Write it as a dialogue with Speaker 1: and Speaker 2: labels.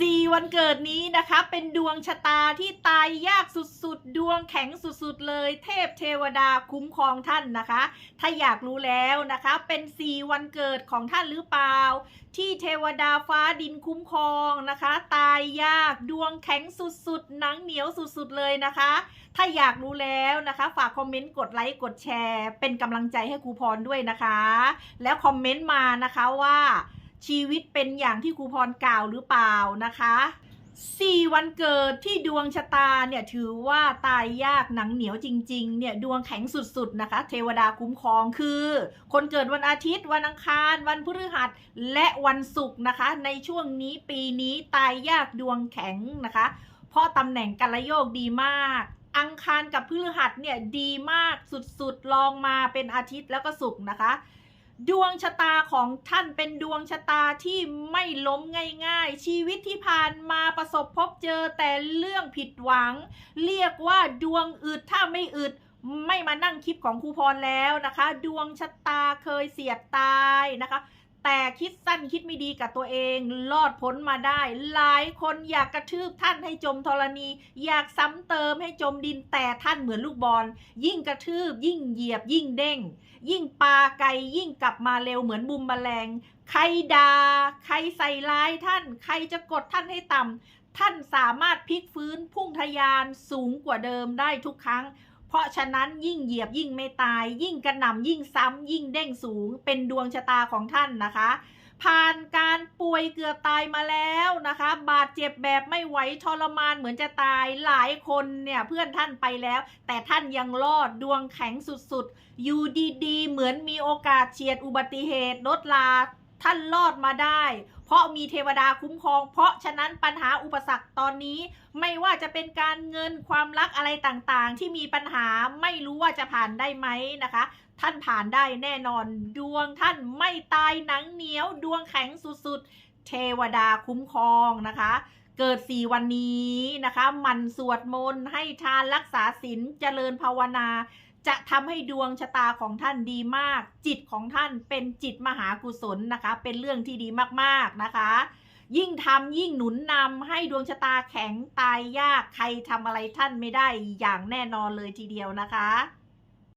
Speaker 1: สี่วันเกิดนี้นะคะ เป็นดวงชะตาที่ตายยากสุดๆ ดวงแข็งสุดๆ เลย เทพเทวดาคุ้มครองท่านนะคะ ถ้าอยากรู้แล้วนะคะ เป็นสี่วันเกิดของท่านหรือเปล่า ที่เทวดาฟ้าดินคุ้มครองนะคะ ตายยากดวงแข็งสุดๆ หนังเหนียวสุดๆ เลยนะคะ ถ้าอยากรู้แล้วนะคะ ฝากคอมเมนต์กดไลค์กดแชร์ เป็นกำลังใจให้ครูพรด้วยนะคะ แล้วคอมเมนต์มานะคะว่า ชีวิตเป็นอย่างที่ครูพรกล่าวหรือเปล่านะคะสี่วันเกิดที่ดวงชะตาเนี่ยถือว่าตายยากหนังเหนียวจริงๆเนี่ยดวงแข็งสุดๆนะคะ เทวดาคุ้มครองคือ คนเกิดวันอาทิตย์ วันอังคาร วันพฤหัสและวันศุกร์นะคะ ในช่วงนี้ปีนี้ตายยากดวงแข็งนะคะ เพราะตำแหน่งกัลโยกดีมาก อังคารกับพฤหัสเนี่ยดีมากสุดๆลองมาเป็นอาทิตย์แล้วก็ศุกร์นะคะ ดวงชะตาของท่านเป็นดวงชะตาที่ไม่ล้มง่ายๆ ชีวิตที่ผ่านมาประสบพบเจอแต่เรื่องผิดหวัง เรียกว่าดวงอึดถ้าไม่อึดไม่มานั่งคลิปของครูพรแล้วนะคะ ดวงชะตาเคยเสียดตายนะคะ แต่คิดสั้นคิดไม่ดีกับตัวเองรอดพ้นมาได้ หลายคนอยากกระทืบท่านให้จมธรณี อยากซ้ำเติมให้จมดินแต่ท่านเหมือนลูกบอล ยิ่งกระทืบ ยิ่งเหยียบ ยิ่งเด้ง ยิ่งปลาไกลยิ่งกลับมาเร็วเหมือนบุมแมลง ใครดา่าใครใส่ร้ายท่าน ใครจะกดท่านให้ต่ำท่านสามารถพลิกฟื้นพุ่งทะยานสูงกว่าเดิมได้ทุกครั้ง ราะฉะนั้นยิ่งเหยียบยิ่งไม่ตาย ยิ่งกระหน่ำยิ่งซ้ำ ยิ่งเด้งสูง เป็นดวงชะตาของท่านนะคะ ผ่านการป่วยเกือบตายมาแล้วนะคะ บาดเจ็บแบบไม่ไหวทรมานเหมือนจะตายหลายคนเนี่ยเพื่อนท่านไปแล้ว แต่ท่านยังรอดดวงแข็งสุดๆ อยู่ดีๆ เหมือนมีโอกาสเฉียดอุบัติเหตุรถลา ท่านรอดมาได้ เพราะมีเทวดาคุ้มครอง เพราะฉะนั้นปัญหาอุปสรรคตอนนี้ ไม่ว่าจะเป็นการเงินความรักอะไรต่างๆ ที่มีปัญหาไม่รู้ว่าจะผ่านได้ไหมนะคะ ท่านผ่านได้แน่นอนดวงท่านไม่ตายหนังเหนียวดวงแข็งสุดๆ เทวดาคุ้มครองนะคะเกิดสี่วันนี้นะคะ มันสวดมนต์ให้ทานรักษาศีลเจริญภาวนา จะทำให้ดวงชะตาของท่านดีมาก จิตของท่านเป็นจิตมหากุศลนะคะ เป็นเรื่องที่ดีมากๆนะคะ ยิ่งทำยิ่งหนุนนำให้ดวงชะตาแข็งตายยากใครทำอะไรท่านไม่ได้อย่างแน่นอนเลยทีเดียวนะคะ